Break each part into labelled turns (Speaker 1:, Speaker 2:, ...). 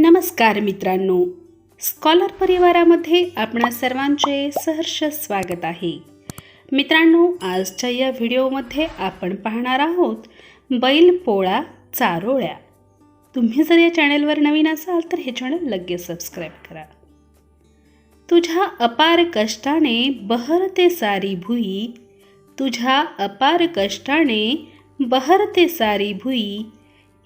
Speaker 1: नमस्कार मित्रांनो. स्कॉलर परिवारामध्ये आपणा सर्वांचे सहर्ष स्वागत आहे. मित्रांनो आजच्या या व्हिडिओमध्ये आपण पाहणार आहोत बैल पोळा चारोळ्या. तुम्ही जर या चॅनलवर नवीन असाल तर हे चॅनल लगेच सबस्क्राईब करा. तुझ्या अपार कष्टाने बहरते सारी भुई. तुझ्या अपार कष्टाने बहरते सारी भुई.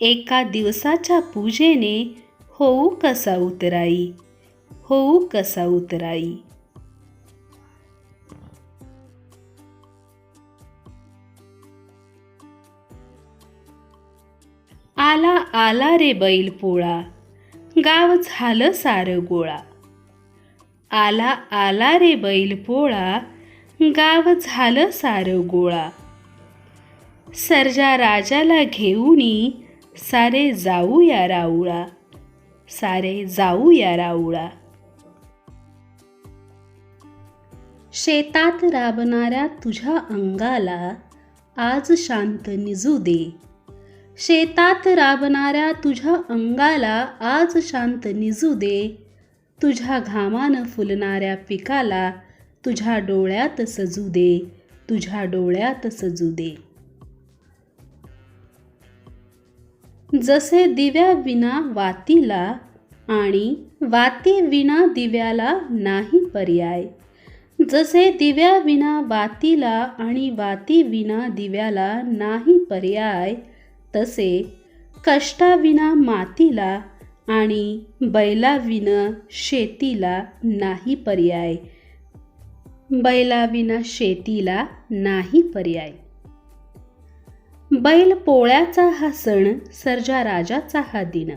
Speaker 1: एका दिवसाच्या पूजेने होऊ कसा उतराई? होऊ कसा उतराई? आला आला रे बैल पोळा. गाव झालं सारं गोळा. आला आला रे बैल पोळा. गाव झालं सारं गोळा. सर्जा राजाला घेऊनी सारे जाऊया राऊळा. सारे जाऊया राऊळा. शेतात राबणाऱ्या तुझ्या अंगाला आज शांत निजू दे. शेतात राबणाऱ्या तुझ्या अंगाला आज शांत निजू दे. तुझ्या घामानं फुलणाऱ्या पिकाला तुझ्या डोळ्यात सजू दे. तुझ्या डोळ्यात सजू दे. जसे दिव्या विना वातीला आणि वाती विना दिव्याला नाही पर्याय. जसे दिव्या विना वातीला आणि वाती विना दिव्याला नाही पर्याय तसे कष्टाविना मातीला आणि बैलाविना शेतीला नाही पर्याय. बैलाविना शेतीला नाही पर्याय. बैल पोळ्याचा हा सण सर्जा राजाचा हा दिन.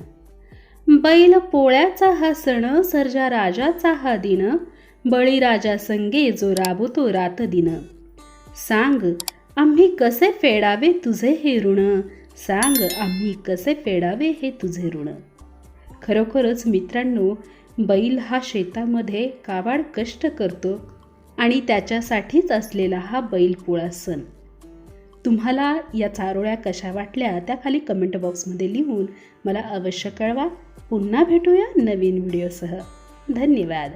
Speaker 1: बैल पोळ्याचा हा सण सर्जा राजाचा हा दिन. बळीराजा संगे जो राबतो रात दिन. सांग आम्ही कसे फेडावे तुझे हे ऋण? सांग आम्ही कसे फेडावे हे तुझे ऋण? खरोखरच मित्रांनो बैल हा शेतामध्ये काबाड कष्ट करतो आणि त्याच्यासाठीच असलेला हा बैलपोळा सण. तुम्हाला या चारोळ्या कशा वाटल्या त्या खाली कमेंट बॉक्समध्ये लिहून मला अवश्य कळवा. पुन्हा भेटूया नवीन व्हिडिओसह धन्यवाद.